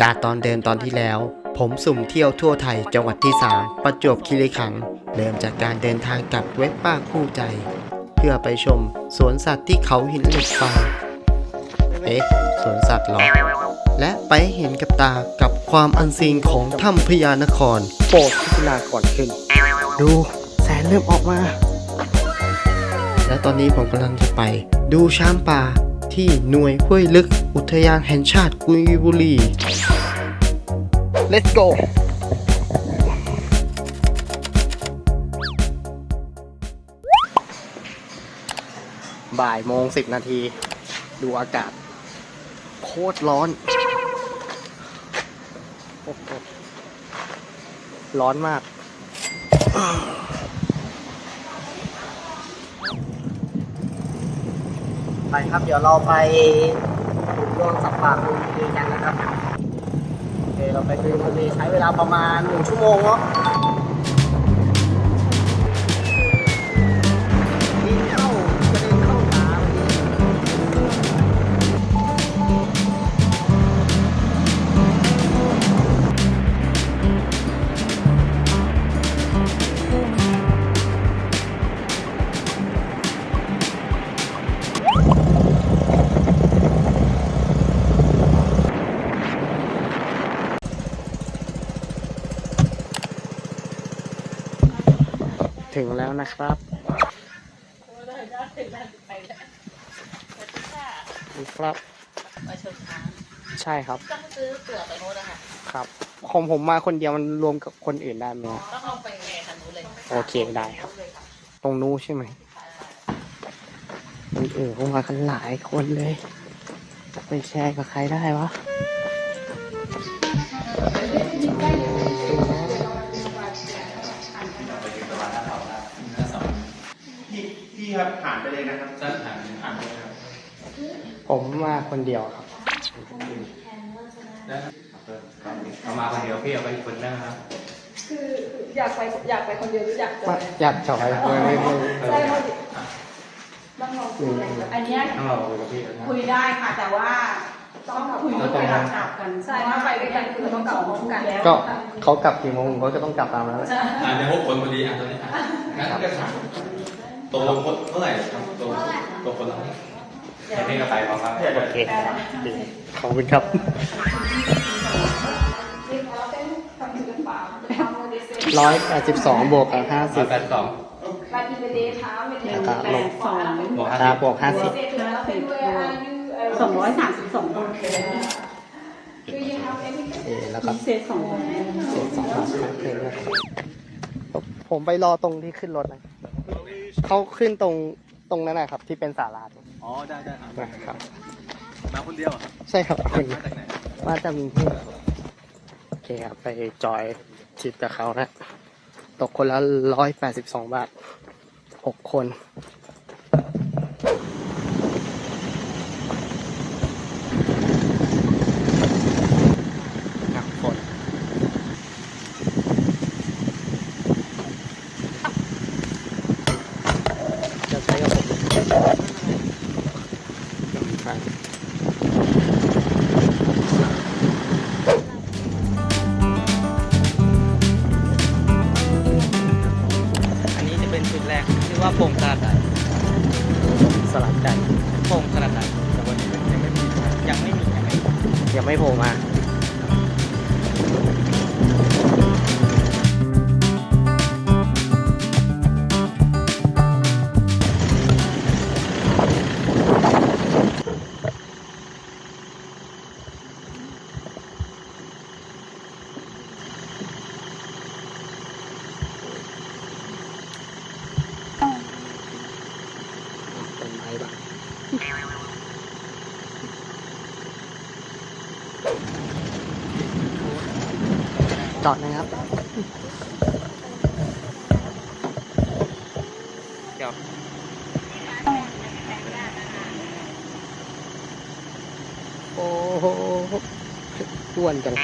จากตอนเดินตอนที่แล้ว ผมสุ่มเที่ยวทั่วไทยจังหวัดที่ 3 ประจวบคีรีขันธ์เริ่มจากการเดินทางกลับเว็บป้าคู่ใจ เพื่อไปชมสวนสัตว์ที่เขาหินเหล็กไฟเอ๊ะสวนสัตว์หรอ และไปเห็นกับตากับความอันซีนของถ้ำพญานคร โปรดพิจารณาก่อนขึ้น ดูแสงเริ่มออกมา และตอนนี้ผมกำลังจะไป ดูช้างป่า ที่หน่วยห้วยลึก อุทยานแห่งชาติกุยบุรี Let's go บ่ายโมงสิบนาที ดูอากาศ โคตรร้อน ร้อนมาก ไปครับ เดี๋ยวเราไปดูดวงสับป่าคุยบุรีกันนะครับโอเคเราไปคุณดีใช้เวลาประมาณหนึ่งชั่วโมงเนาะ ถึงแล้วนะครับครับมาชมช้างใช่ครับ ต้องซื้อตั๋วไปโน้นนะคะครับของผมมาคนเดียวมันรวมกับคนอื่นได้ไหมต้องลงไปแง่คันนู้นเลยโอเคได้ครับ ตรงนู้นใช่ไหมคนอื่นเขามากันหลายคนเลยจะไปแชร์กับใครได้วะ พี่พี่ครับผ่านไปเลยนะครับจะผ่านผ่านไปเลยครับผมมาคนเดียวครับเอามาคนเดียวพี่เอาไปอีกคนได้ไหมครับ คืออยากไปอยากไปคนเดียวหรืออยากจอว่ายอยากจอยไม่ไม่ไม่ใช่เพราะต้องลองคุยกันอันเนี้ยต้องเราคุยกับพี่นะคุยได้ค่ะแต่ว่าต้องคุยด้วยกันกลับกันใช่ถ้าไปด้วยกันคือต้องกลับพร้อมกันแล้วก็เขากลับกี่โมงผมก็ต้องกลับตามนั้นแหละอ่าเดี๋ยวพบคนพอดีอะตอนนี้อะงั้นก็ถาม ตกลงคนเท่าไหร่ครับตกลงตกคนละให้พี่กระต่ายของครับโอเคดีขอบคุณครับร้อยแปดสิบสองบวกกับห้าสิร้บอยแปดสองไปกินไปเดย์เช้าไปเดย์ครับแปดสองบวกห้าตาสิบบวกห้าสิบสองร้อยสามสิบสองคนเอแล้วก็เศษสองคนเศษสองบาทครับเพลงด้วยผมไปรอตรงที่ขึ้นรถนะ เขาขึ้นตรงตรงนั้นนะครับ ที่เป็นศาลาอ๋อได้ได้ครับนะครับ มาคนเดียวเหรอครับใช่ครับคนมาจากไหนมาจากกรุงเทพโอเคครับไปจอยทริปกับเขานะ ตกคนละร้อยแปดสิบสองบาทหกคน โอ้โหอ้วนจัง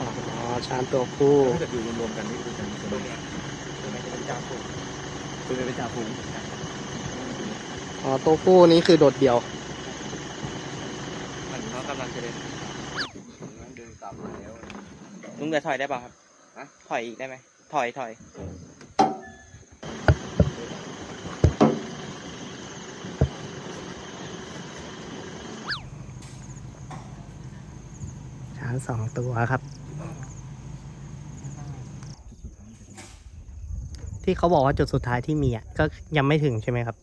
อ๋อชามตัวผู้ถ้าเกิดอยู่รวมๆกันนี่คือจะมีตัวเนี้ยตัวนี้จะเป็นจ่าฝูงตัวนี้เป็นจ่าฝูงอ๋อตัวผู้นี้คือโดดเดี่ยวตำลังจะเดินลุงเดือถอยได้ป่ะครับถอยอีกได้ไหมถอยถอย สองตัวครับ ที่เขาบอกว่าจุดสุดท้ายที่มีอะก็ยังไม่ถึงใช่ไหมครับ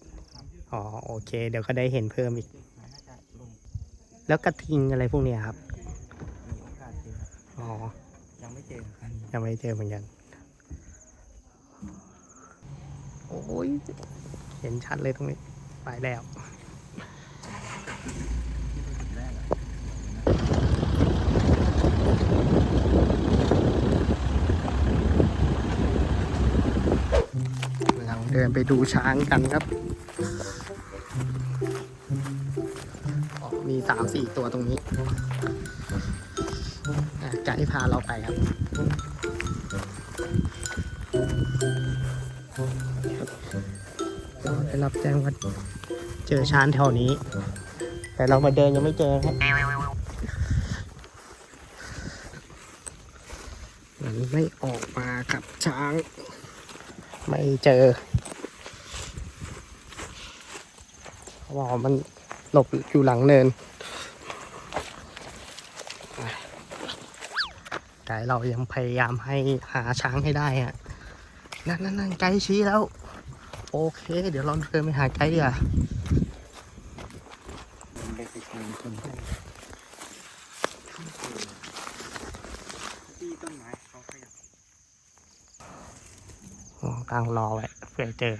อ๋อโอเค เดี๋ยวก็ได้เห็นเพิ่มอีก แล้วกระทิงอะไรพวกเนี้ยครับ อ๋อ ยังไม่เจอยังไม่เจอเหมือนกัน โอ้ยเห็นชัดเลยตรงนี้ ไปแล้วเราเดินไปดูช้างกันครับมีสามสี่ตัวตรงนี้ไกด์พาเราไปครับ ได้รับแจ้งว่าเจอช้างแถวนี้ แต่เรามาเดินยังไม่เจอครับมันไม่ออกมากับช้าง ไม่เจอเขาบอก ว่ามันหลบอยู่หลังเนินไกด์เรายังพยายามให้หาช้างให้ได้ฮะนั่นนั่นนั่นไกด์ชี้แล้ว โอเค เดี๋ยวเราเดินไปหาไกด์ดีกว่าที่ต้นไม้เขาขยับอ๋อตั้งรอไว้เผื่อเจอ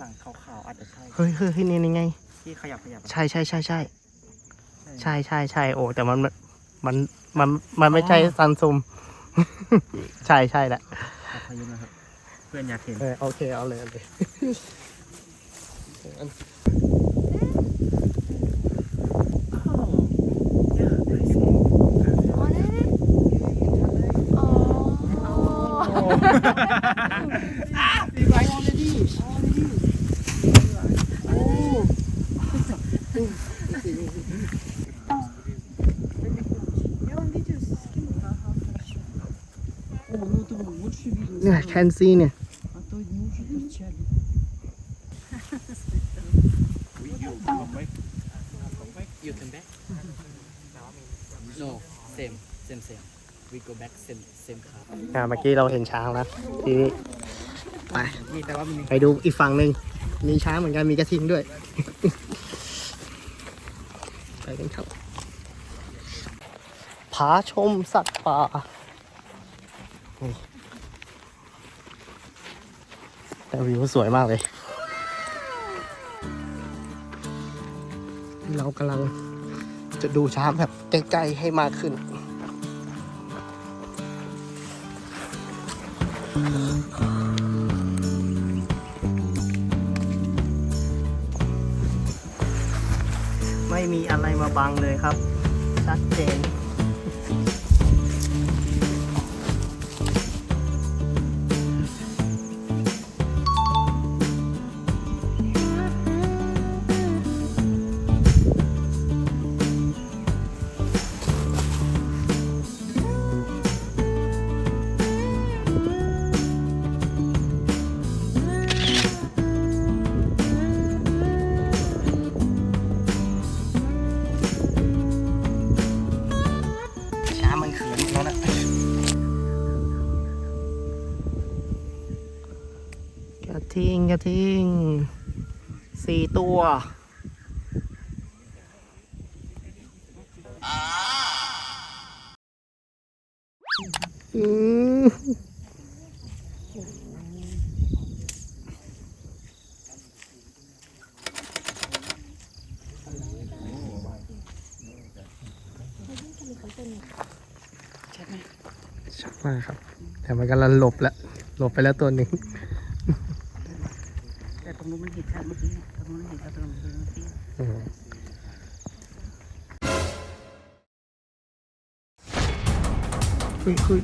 หลังขาวๆอาจจะใช่เฮ้ยเฮ้ยเฮ้ยนี่นี่ไง ที่ขยับขยับใช่ใช่ใช่ใช่ใช่ใช่ใช่โอ้แต่มันมันมันมันไม่ใช่ซันซุมใช่ใช่แหละขอพายุนะครับ เพื่อนอยากเห็นเออโอเคเอาเลยเอาเลย เนี่ยแคนซีเนี่ย You come back No same same same we go back same same car อ่าเมื่อกี้เราเห็นช้างแล้วทีนี้ไปนี่แต่ว่ามีไปดูอีกฝั่งหนึ่งมีช้างเหมือนกันมีกระทิงด้วย ไปกันครับผาชมสัตว์ป่านี่ แต่วิวสวยมากเลย เรากำลังจะดูช้างแบบใกล้ๆให้มากขึ้น ไม่มีอะไรมาบังเลยครับ ชัดเจน งกระทิงสี่ตัว อืมชัดมากครับ แต่มันกำลังหลบแล้ว หลบไปแล้วตัวหนึ่งแต่ตรง นู้นมันเห็ดชัดเมื่อกี้เนี่ยตรงนู้นมันเห็ดชัดตรงนี้ตรงนี้ คุยคุย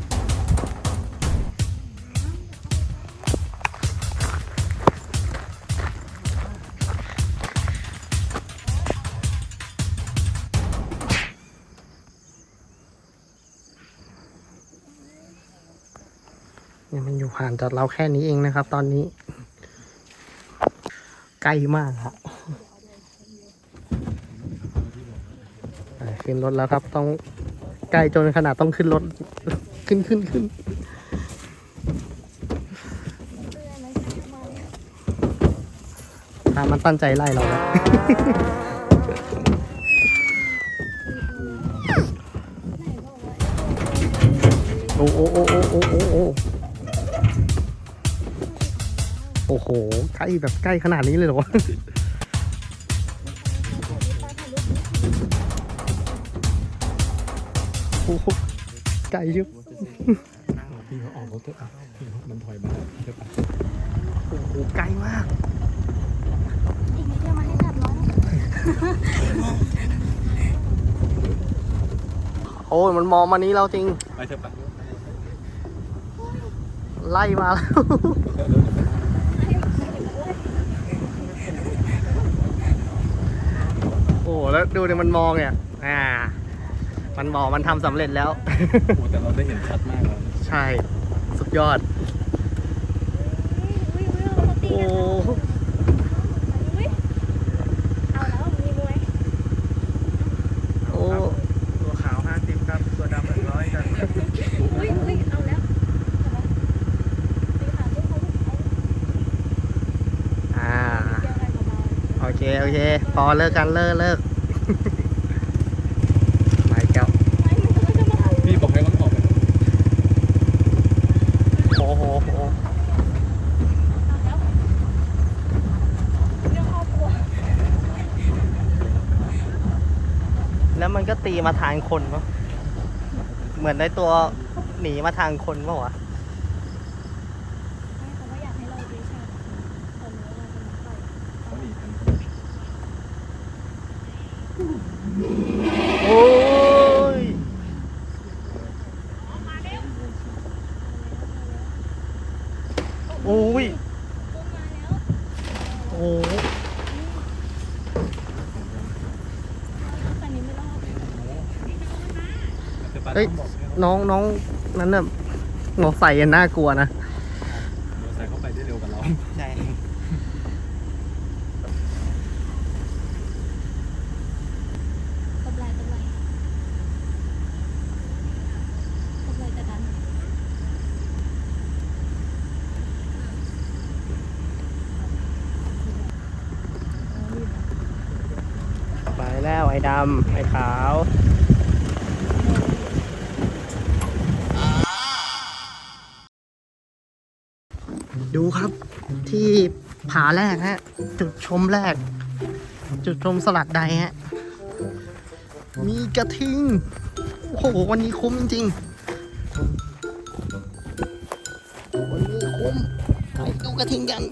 เนี่ยมันอยู่ผ่านจากเราแค่นี้เองนะครับ ตอนนี้ ใกล้มากครับขึ้นรถแล้วครับ ต้องใกล้จนขนาดต้องขึ้นรถ ขึ้นขึ้นขึ้นถ้ามันตั้งใจไล่เราแล้วโอ้โอ้โอ้โอ้โอ้โอ้ อ้โอ้โห ใกล้แบบใกล้ขนาดนี้เลยเหรอวะโอ้โหไกลชิบพี่เขาออกรถเถอะอะพี่เขามันถอยมาเดี๋ยวไปโอ้โหไกลมากอีกนิดเดียวมาให้จับน้องโอ้ยมันมองมานี้เราจริง ไปเถอะไปไล่มาแล้ว โอ้ แล้วดูเนี่ยมันมองเนี่ย อ่า มันมองมันทำสำเร็จแล้ว โอ้แต่เราได้เห็นชัดมากแล้วใช่ สุดยอด อุ้ยอุ้ยเขาตีโอ้กันอุ้ยเอาแล้วมีมวยโอ้ตัวขาว50ครับ ตัวดำ100ครับอุ้ยอุ้ยเอาแล้วตีขาลูกเขาลูกเขาอ่า เดียวกันเบาโอเค โอเค พอเลิกกันเลิกเลิกไปแก้ว ๆไม่มันก็จะมาเอา พี่บอกให้มันออกไป โอ้โหโอ้โห แล้วเรื่องครอบครัว แล้วมันก็ตีมาทางคนปะเหมือนได้ตัวหนีมาทางคนปะวะ เอ้ยน้องน้องนั้นน่ะหมอใส่น่ากลัวนะ ดูครับที่ผาแรกฮะ จุดชมแรก จุดชมสลัดใดฮะ มีกระทิง โอ้โห วันนี้คุ้มจริงๆวันนี้คุ้มไปดูกระทิงกัน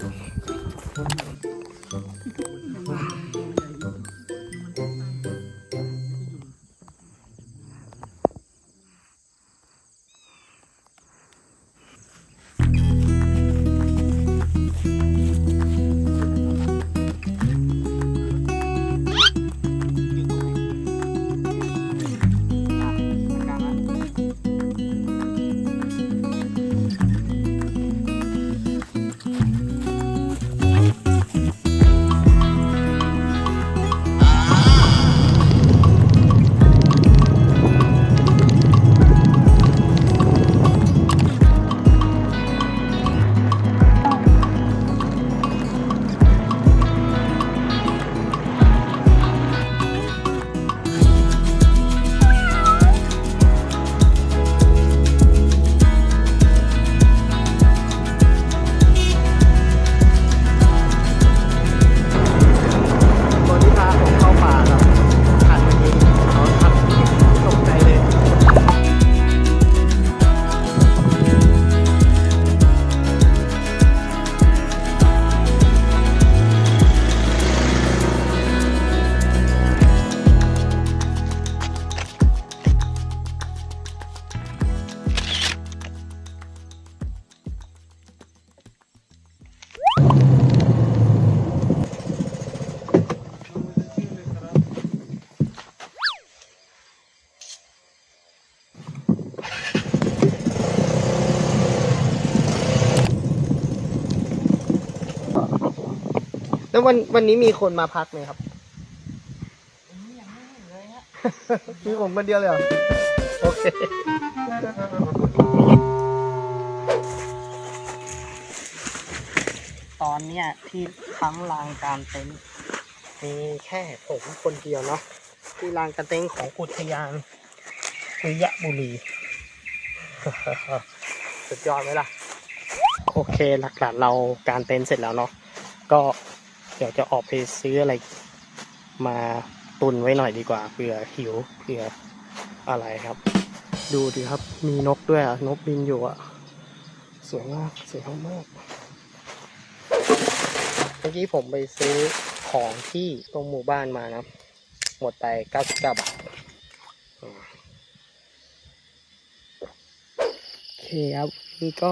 วันวันนี้มีคนมาพักไหมครับ ยังไม่เห็นเลยฮะมีผมคนเดียวเลยเหรอโอเค ตอนเนี้ยที่ค้างลางการเต็นท์มีแค่ผมคนเดียวเนาะที่ลานการเต็นท์ของอุทยานวิยะบุรี สุดยอดไหมล่ะ โอเคหลักๆเราการเต็นท์เสร็จแล้วเนาะก็เดี๋ยวจะออกไปซื้ออะไร มาตุนไว้หน่อยดีกว่าเผื่อหิวเผื่ออะไรครับ ดูดิครับมีนกด้วยอะนกบินอยู่อะ สวยมากสวยมากเมื่อกี้ผมไปซื้อของที่ตรงหมู่บ้านมานะ หมดไป99บาทอืมโอเคครับนี่ก็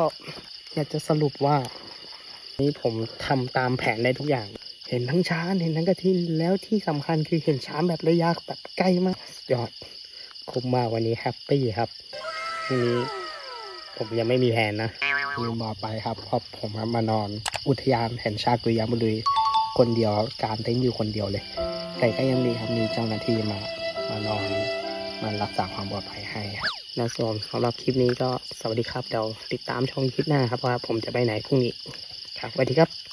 อยากจะสรุปว่า นี่ผมทำตามแผนได้ทุกอย่าง เห็นทั้งช้างเห็นทั้งกระทิงแล้วที่สำคัญคือเห็นช้างแบบระยะแบบใกล้มากยอดคุ้มมากวันนี้แฮปปี้ครับทีนี้ผมยังไม่มีแผนนะลืมมาไปครับเพราะผมมานอน อุทยานแห่งชาติกุยาบุรีคนเดียวการเต้นท์อยู่คนเดียวเลย แต่ก็ยังดีครับมีเจ้าหน้าที่มามานอนมารักษาความปลอดภัยให้ครับและส่วนสำหรับคลิปนี้ก็สวัสดีครับเดี๋ยวติดตามชมคลิปหน้าครับว่าผมจะไปไหนพรุ่งนี้ครับสวัสดีครับ